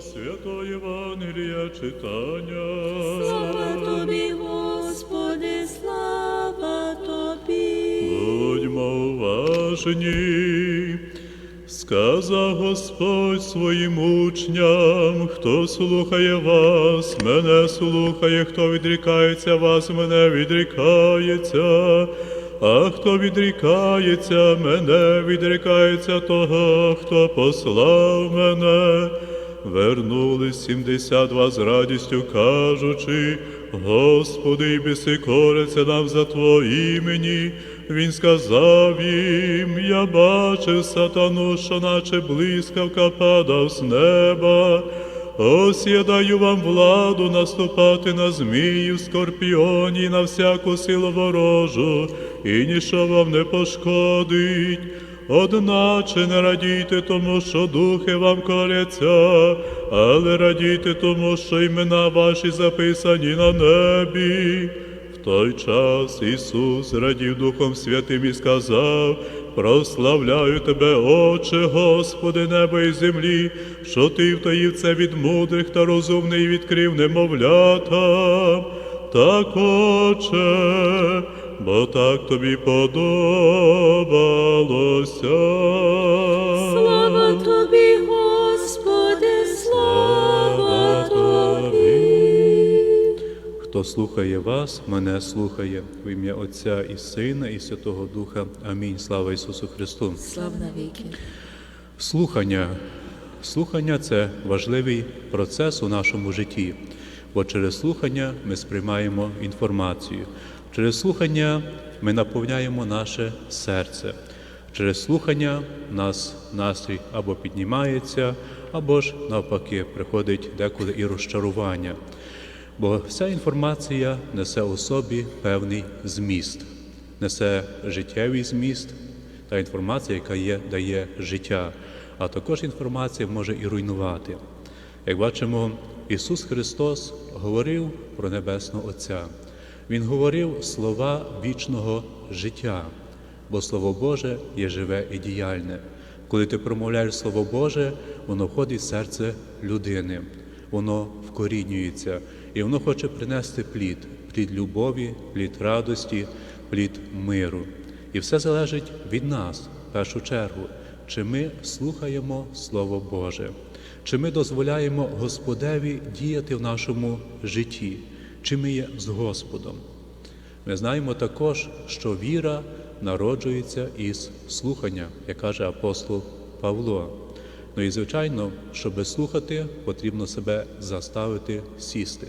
Святого Євангелія читання. Слава тобі, Господи, слава тобі. Будьмо уважні. Сказав Господь своїм учням, хто слухає вас, мене слухає, хто відрікається вас, мене відрікається, а хто відрікається, мене відрікається того, хто послав мене. Вернулись сімдесят два з радістю, кажучи, Господи, біси коряться нам за Твого імені. Він сказав їм, я бачив сатану, що наче блискавка падав з неба. Ось я даю вам владу наступати на змію, скорпіоні, на всяку силу ворожу, і ніщо вам не пошкодить. Одначе не радійте тому, що духи вам коряться, але радійте тому, що імена ваші записані на небі. В той час Ісус радів Духом Святим і сказав, прославляю Тебе, Отче, Господи, небо і землі, що Ти втаїв це від мудрих та розумних і відкрив немовлятам. Так, Отче, бо так тобі подобалося. Слава тобі, Господи, слава тобі. Хто слухає вас, мене слухає в ім'я Отця і Сина, і Святого Духа. Амінь. Слава Ісусу Христу. Слава навіки. Слухання. Слухання це важливий процес у нашому житті, бо через слухання ми сприймаємо інформацію. Через слухання ми наповняємо наше серце. Через слухання нас настрій або піднімається, або ж навпаки приходить деколи і розчарування. Бо вся інформація несе у собі певний зміст, несе життєвий зміст та інформація, яка є, дає життя, а також інформація може і руйнувати. Як бачимо, Ісус Христос говорив про Небесного Отця. Він говорив слова вічного життя, бо Слово Боже є живе і діяльне. Коли ти промовляєш Слово Боже, воно входить в серце людини, воно вкорінюється, і воно хоче принести плід, плід любові, плід радості, плід миру. І все залежить від нас, в першу чергу, чи ми слухаємо Слово Боже, чи ми дозволяємо Господеві діяти в нашому житті, чи ми є з Господом. Ми знаємо також, що віра народжується із слухання, як каже апостол Павло. Ну і звичайно, щоб слухати, потрібно себе заставити сісти.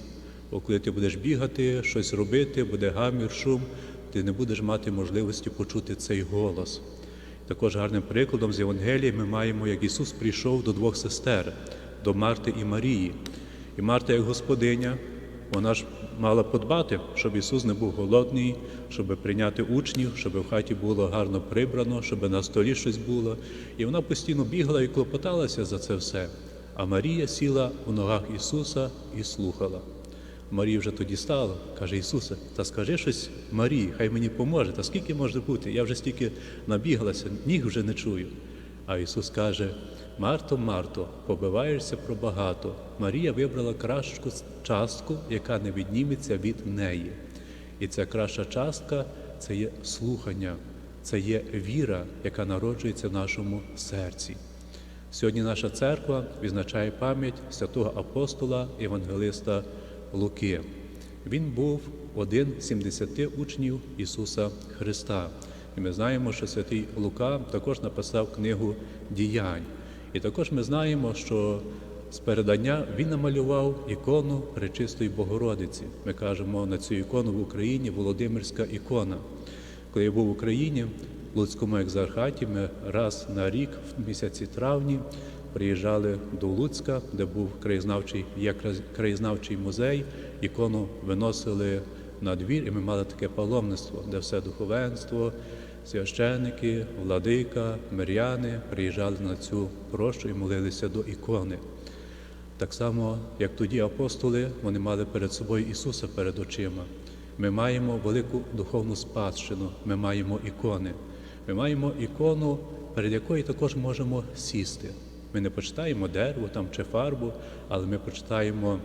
Бо коли ти будеш бігати, щось робити, буде гамір, шум, ти не будеш мати можливості почути цей голос. Також гарним прикладом з Євангелії ми маємо, як Ісус прийшов до двох сестер, до Марти і Марії. І Марта, як господиня, вона ж мала подбати, щоб Ісус не був голодний, щоб прийняти учнів, щоб в хаті було гарно прибрано, щоб на столі щось було. І вона постійно бігала і клопоталася за це все. А Марія сіла у ногах Ісуса і слухала. Марія вже тоді стала, каже Ісусе, та скажи щось Марії, хай мені поможе. Та скільки може бути? Я вже стільки набігалася, ніг вже не чую. А Ісус каже: Марто, Марто, побиваєшся про багато. Марія вибрала кращу частку, яка не відніметься від неї. І ця краща частка це є слухання, це є віра, яка народжується в нашому серці. Сьогодні наша церква відзначає пам'ять святого апостола Євангелиста Луки. Він був один з 70 учнів Ісуса Христа. І ми знаємо, що святий Лука також написав книгу діянь. І також ми знаємо, що з передання він намалював ікону Пречистої Богородиці. Ми кажемо на цю ікону в Україні Володимирська ікона. Коли я був в Україні, в Луцькому екзархаті, ми раз на рік, в місяці травні, приїжджали до Луцька, де був краєзнавчий, є краєзнавчий музей, ікону виносили на двір, і ми мали таке паломництво, де все духовенство, священники, владика, миряни приїжджали на цю прощу і молилися до ікони. Так само, як тоді апостоли, вони мали перед собою Ісуса перед очима. Ми маємо велику духовну спадщину, ми маємо ікони. Ми маємо ікону, перед якою також можемо сісти. Ми не почитаємо дерево там чи фарбу, але ми почитаємо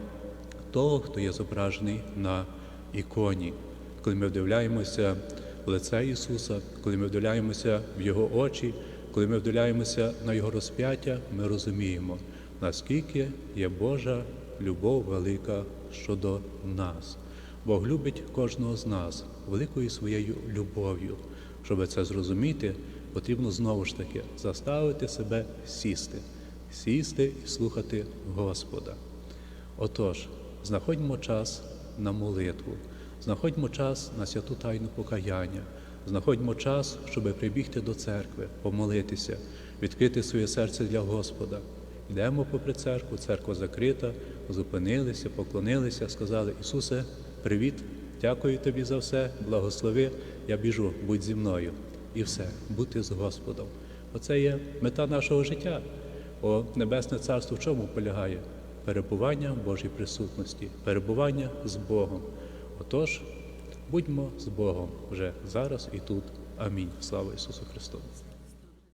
того, хто є зображений на іконі. Коли ми вдивляємося в лице Ісуса, коли ми вдивляємося в Його очі, коли ми вдивляємося на Його розп'яття, ми розуміємо, наскільки є Божа любов велика щодо нас. Бог любить кожного з нас великою своєю любов'ю. Щоб це зрозуміти, потрібно знову ж таки заставити себе сісти, сісти і слухати Господа. Отож, знаходьмо час на молитву, знаходьмо час на святу тайну покаяння, знаходьмо час, щоб прибігти до церкви, помолитися, відкрити своє серце для Господа. Йдемо попри церкву, церква закрита, зупинилися, поклонилися, сказали: Ісусе, привіт, дякую тобі за все, благослови, я біжу, будь зі мною. І все, бути з Господом. Оце є мета нашого життя. О Небесне Царство в чому полягає? Перебування в Божій присутності, перебування з Богом. Отож, будьмо з Богом вже зараз і тут. Амінь. Слава Ісусу Христу!